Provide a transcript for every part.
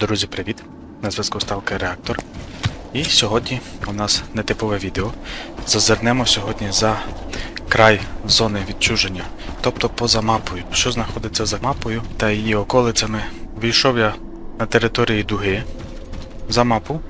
Друзі, привіт! На зв'язку Сталкер Реактор. І сьогодні у нас нетипове відео. Зазирнемо сьогодні за край зони відчуження, тобто поза мапою. Що знаходиться за мапою та її околицями. Війшов я на території дуги за мапу.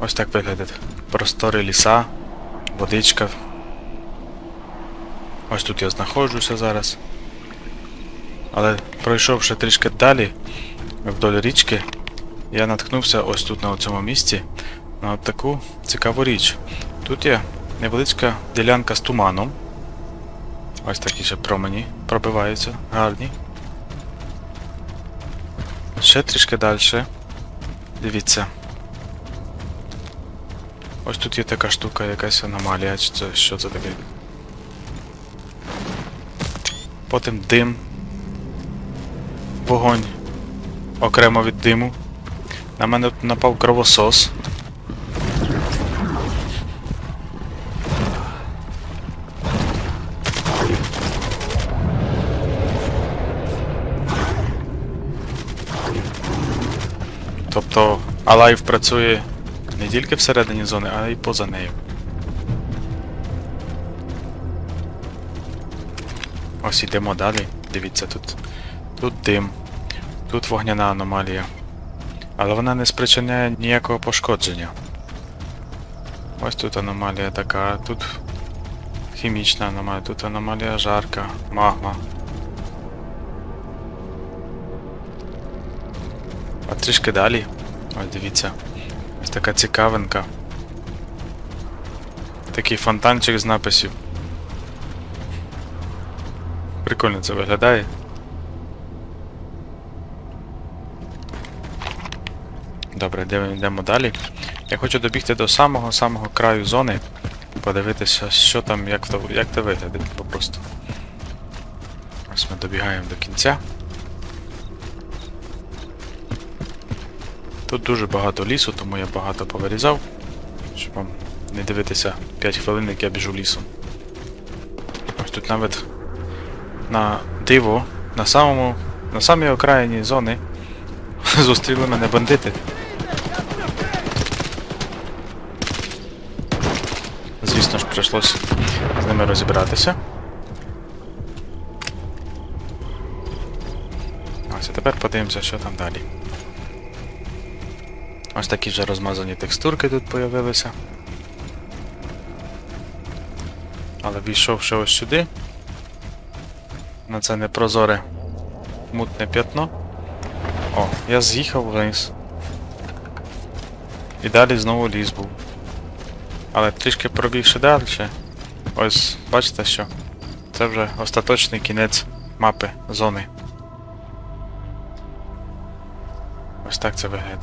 Ось так виглядає. Простори ліса, водичка. Ось тут я знаходжуся зараз. Але пройшовши трішки далі, вдоль річки, я наткнувся ось тут на цьому місці на таку цікаву річ. Тут є невеличка ділянка з туманом. Ось такі ще промені пробиваються, гарні. Ще трішки далі. Дивіться. Ось тут є така штука, якась аномалія, чи це що це таке? Потім дим. Вогонь окремо від диму. На мене напав кровосос. Тобто Алайв працює не тільки всередині зони, а й поза нею. Ось ідемо далі. Дивіться, тут, тут дим, тут вогняна аномалія. Але вона не спричиняє ніякого пошкодження. Ось тут аномалія така, тут хімічна аномалія, тут аномалія жарка, магма. А трішки далі. Ось дивіться. Ось така цікавинка. Такий фонтанчик з написів. Прикольно це виглядає. Добре, йдемо, далі. Я хочу добігти до самого-самого краю зони, подивитися, що там, як то, як то виглядає попросту. Ось ми добігаємо до кінця. Тут дуже багато лісу, тому я багато повирізав, щоб вам не дивитися 5 хвилин, як я біжу лісом. Ось тут навіть на диво, на самому, на самій окраїні зони зустріли мене бандити. Прийшлось з ними розібратися. Ось, а тепер подивимося, що там далі. Ось такі вже розмазані текстурки тут появилися. Але війшовши ось сюди, на це непрозоре мутне п'ятно. О, я з'їхав вниз. І далі знову ліс був. Але трішки пробігши далі. Ось, бачите що? Це вже остаточний кінець мапи зони. Ось так це виглядає.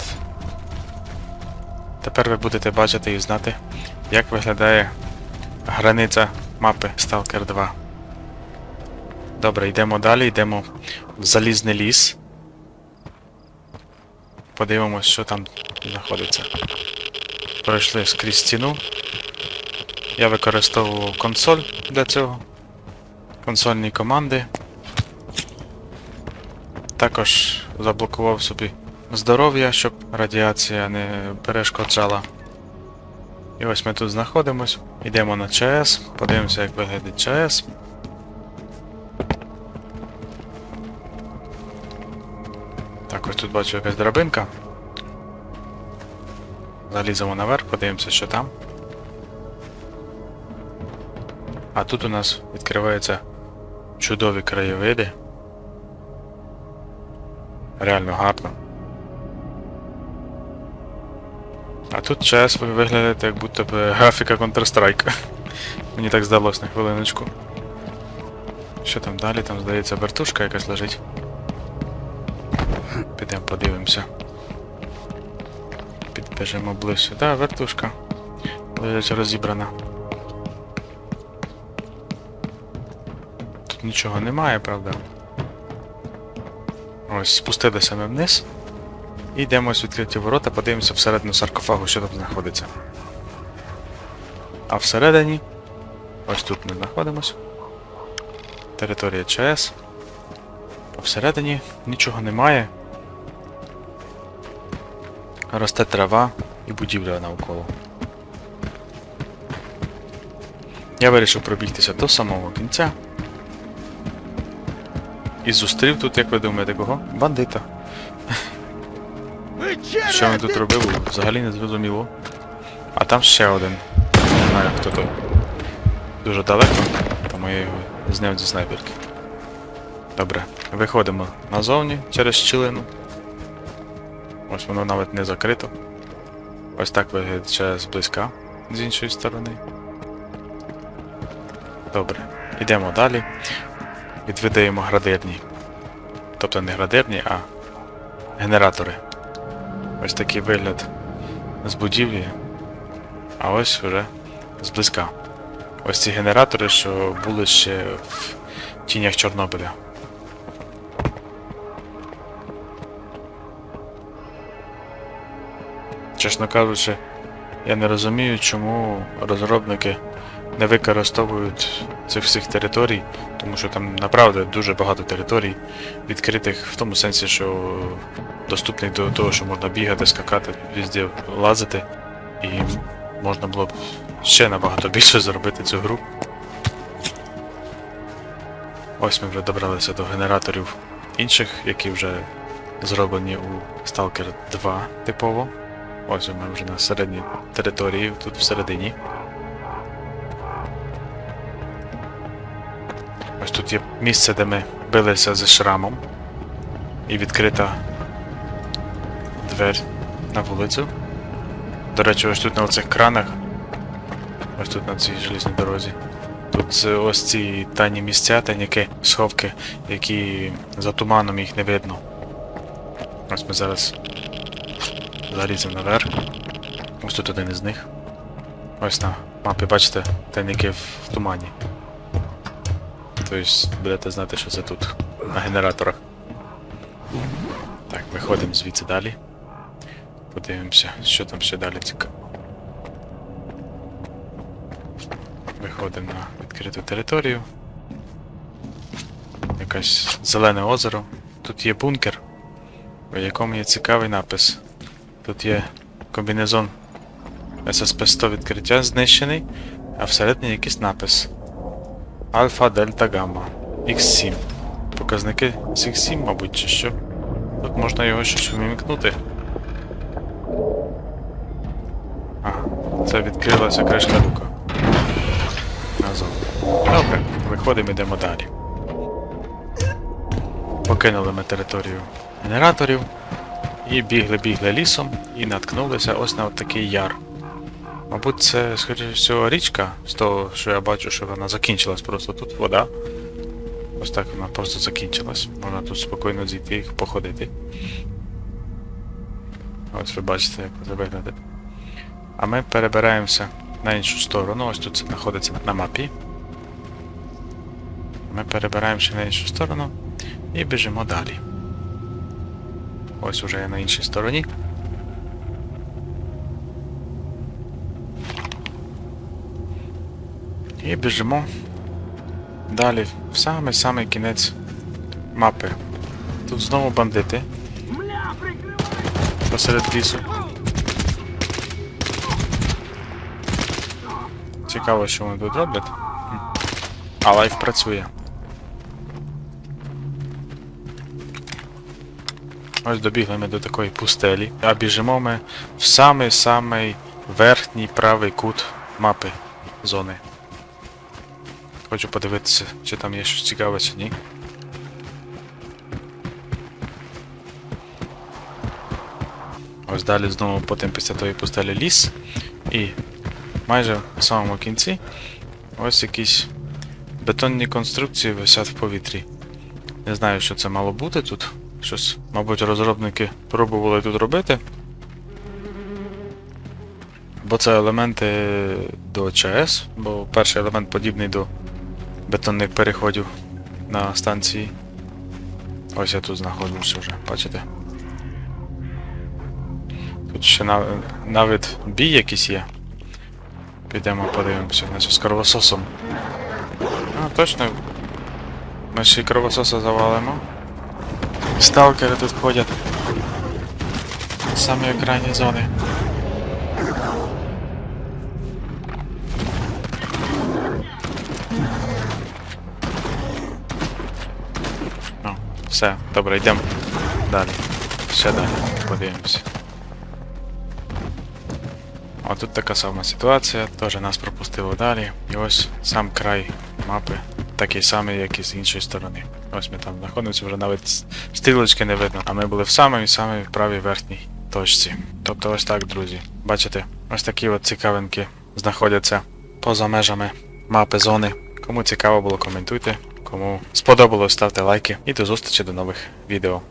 Тепер ви будете бачити і знати, як виглядає границя мапи Stalker 2. Добре, йдемо далі, йдемо в залізний ліс. Подивимось, що там знаходиться. Пройшли скрізь стіну. Я використовував консоль для цього. Консольні команди. Також заблокував собі здоров'я, щоб радіація не перешкоджала. І ось ми тут знаходимось. Йдемо на ЧС, подивимося, як виглядає ЧС. Так, ось тут бачу якась драбинка. Заліземо наверх, подивимося, що там. А тут у нас відкриваються чудові краєвиди. Реально гарно. А тут час ви виглядаєте, як будто б графіка Counter-Strike. Мені так здалось на хвилиночку. Що там далі? Там, здається, вертушка якась лежить. Підемо подивимося. Підбіжимо ближче. Да, вертушка. Лежить розібрана. Тут нічого немає, правда? Ось, спустилися ми вниз. І йдемо ось відкриті ворота, подивимося всередину саркофагу, що там знаходиться. А всередині. Ось тут ми знаходимося. Територія ЧС. А всередині нічого немає. Росте трава і будівля навколо. Я вирішив пробігтися до самого кінця. І зустрів тут, як ви думаєте, кого? Бандита. Що він тут робив, взагалі не зрозуміло. А там ще один. Не знаю, хто той. Дуже далеко, тому я його зняв зі снайперки. Добре, виходимо назовні через щілину. Ось воно навіть не закрито. Ось так виглядає зблизька з іншої сторони. Добре, йдемо далі. Відвидаємо градирні. Тобто не градирні, а генератори. Ось такий вигляд з будівлі, а ось вже зблизька. Ось ці генератори, що були ще в тінях Чорнобиля. Чесно кажучи, я не розумію, чому розробники не використовують цих всіх територій, тому що там направду дуже багато територій відкритих в тому сенсі, що доступних до того, що можна бігати, скакати, везде лазити, і можна було б ще набагато більше зробити цю гру. Ось ми вже добралися до генераторів інших, які вже зроблені у Stalker 2 типово. Ось ми вже на середній території, тут всередині. Ось тут є місце, де ми билися зі шрамом. І відкрита двері на вулицю. До речі, ось тут на оцих кранах. Ось тут на цій желізній дорозі. Тут ось ці тайні місця, тайніки, сховки, які за туманом їх не видно. Ось ми зараз заліземо наверх. Ось тут один із них. Ось на мапі, бачите, тайники в тумані. Тобто будете знати, що це тут, на генераторах. Так, виходимо звідси далі. Подивимося, що там ще далі цікаво. Виходимо на відкриту територію. Якесь зелене озеро. Тут є бункер, у якому є цікавий напис. Тут є комбінезон SSP-100 відкриття знищений, а всередині якийсь напис. Альфа, Дельта, Гамма. X7. Показники з X7, мабуть, чи що. Тут можна його щось вмікнути. Ага, це відкрилася кришка люка. Назад. Добре, виходимо, йдемо далі. Покинули ми територію генераторів і бігли-бігли лісом і наткнулися ось на такий яр. Мабуть, це, скоріше всього, річка, з того, що я бачу, що вона закінчилась просто тут вода. Ось так вона просто закінчилась. Можна тут спокійно зійти і походити. Ось ви бачите, як це виглядає. А ми перебираємося на іншу сторону. Ось тут це знаходиться на мапі. Ми перебираємося на іншу сторону і біжимо далі. Ось уже я на іншій стороні. І біжимо далі в самий-самий кінець мапи. Тут знову бандити. Посеред лісу. Цікаво, що вони тут роблять. А лайф працює. Ось добігли ми до такої пустелі, а біжимо ми в самий-самий верхній правий кут мапи зони. Хочу подивитися, чи там є щось цікаве чи ні. Ось далі знову потім після тої пустелі ліс. І майже в самому кінці ось якісь бетонні конструкції висять в повітрі. Не знаю, що це мало бути тут. Щось, мабуть, розробники пробували тут робити. Бо це елементи до ЧАЕС, бо перший елемент подібний до бетонних переходів на станції. Ось я тут знаходжуся вже, бачите? Тут ще нав... навіть бій якийсь є. Підемо подивимося, наче з кровососом. А, точно. Ми ще й кровососа завалимо. Сталкери тут ходять. самої крайньої зони. Ну, все, добре, йдемо далі. Ще далі, подивимося. А тут така сама ситуація, теж нас пропустило далі. І ось сам край мапи, Такий самий, як і з іншої сторони. Ось ми там знаходимося, вже навіть стрілочки не видно. А ми були в самій самій правій верхній точці. Тобто ось так, друзі. Бачите, ось такі от цікавинки знаходяться поза межами мапи зони. Кому цікаво було, коментуйте. Кому сподобалось, ставте лайки і до зустрічі до нових відео.